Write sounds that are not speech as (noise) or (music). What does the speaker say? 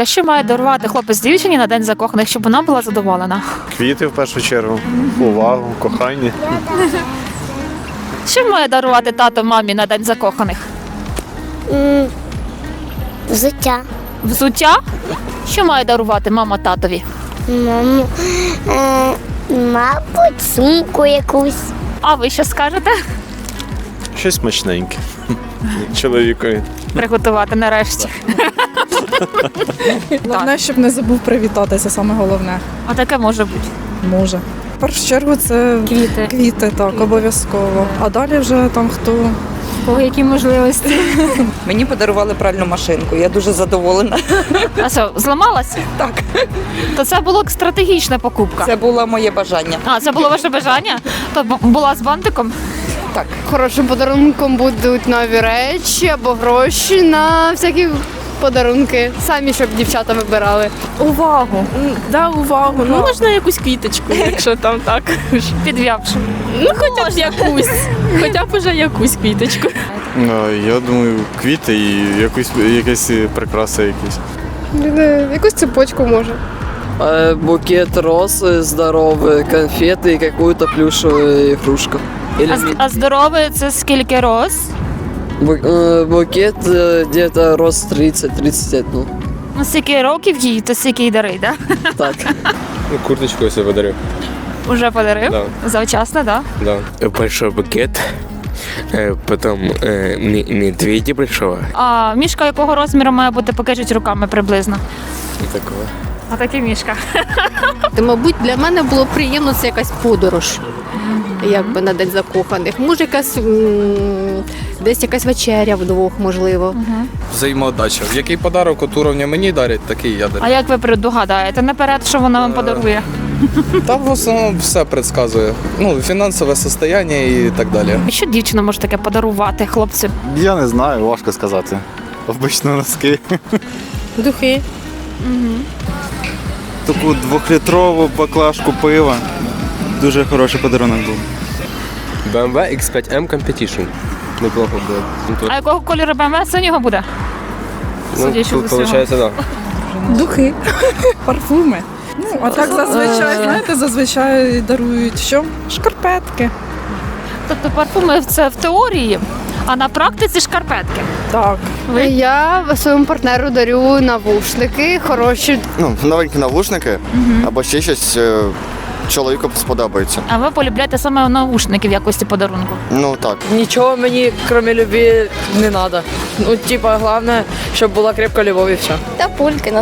Та що має дарувати хлопець дівчині на день закоханих, щоб вона була задоволена? Квіти в першу чергу, увагу, кохання. Що має дарувати тато мамі на день закоханих? Взуття. Взуття? Що має дарувати мама татові? Маму. Е, мабуть, сумку якусь. А ви що скажете? Щось смачненьке. Чоловікові. Приготувати нарешті. Головне, щоб не забув привітатися, саме головне. А таке може бути. Може. В першу чергу це Квіти. квіти, так, обов'язково. А далі вже там хто. Кого які можливості? (laughs) Мені подарували пральну машинку. Я дуже задоволена. А що, зламалась? Так. То це було стратегічна покупка. Це було моє бажання. А, це було ваше бажання? То бу- була з бантиком? Так. Хорошим подарунком будуть нові речі або гроші на всякі подарунки. Самі, щоб дівчата вибирали. Увагу. Да, увагу. Ну можна якусь квіточку, якщо там так. Підв'явши. Ну хоча б якусь. Хоча б уже якусь квіточку. Я думаю, квіти і якусь, якась прикраса якісь. Е, Якусь цепочку може. Э, букет роз э, здоровый, конфеты и какую-то плюшевую игрушку. Или А, з- а здоровий це скільки роз? бу- э, букет э, где-то роз 30-31. Ну, Ну, скільки років їй, то скільки й дарить, да? так. Ну, курточку я себе подарю. Уже подарив? Да. Завчасно, да? Да. большой букет, э, потом э, ме- медведя большого. А мішка якого розміру має бути, покажіть руками приблизно. Такого. А таке мішка. (laughs) Та, мабуть, для мене було приємно це якась подорож. Якби на день закоханих. Може, якась м, десь якась вечеря вдвох, можливо. Взаємоотдача. Який подарок от уровня мені дарять, такий я дарю. А як ви предугадаєте наперед, що вона вам Е, подарує? Та в основному все предсказує. Ну, фінансове состояння і так далі. Що дівчина може таке подарувати хлопцю? Я не знаю, важко сказати. Обично носки. Духи. Таку двохлітрову баклажку пива. Дуже хороший подарунок був. BMW X5M Competition. Неплохо буде. А якого кольору БМВ синього буде? Судячи з усього. Получається, так. Духи, (laughs) парфуми. Ну, а так зазвичай, знаєте, зазвичай дарують що? Шкарпетки. Тобто парфуми це в теорії, а на практиці шкарпетки. Так. Ви? Я своєму партнеру дарю навушники, хороші. Ну, новенькі навушники або ще щось е, чоловіку сподобається. А ви полюбляєте саме наушники в якості подарунку? Ну так. Ничего мне, кроме любви, не надо. Ну, типа, главное, чтобы была крепкая любовь и все. Та пульки,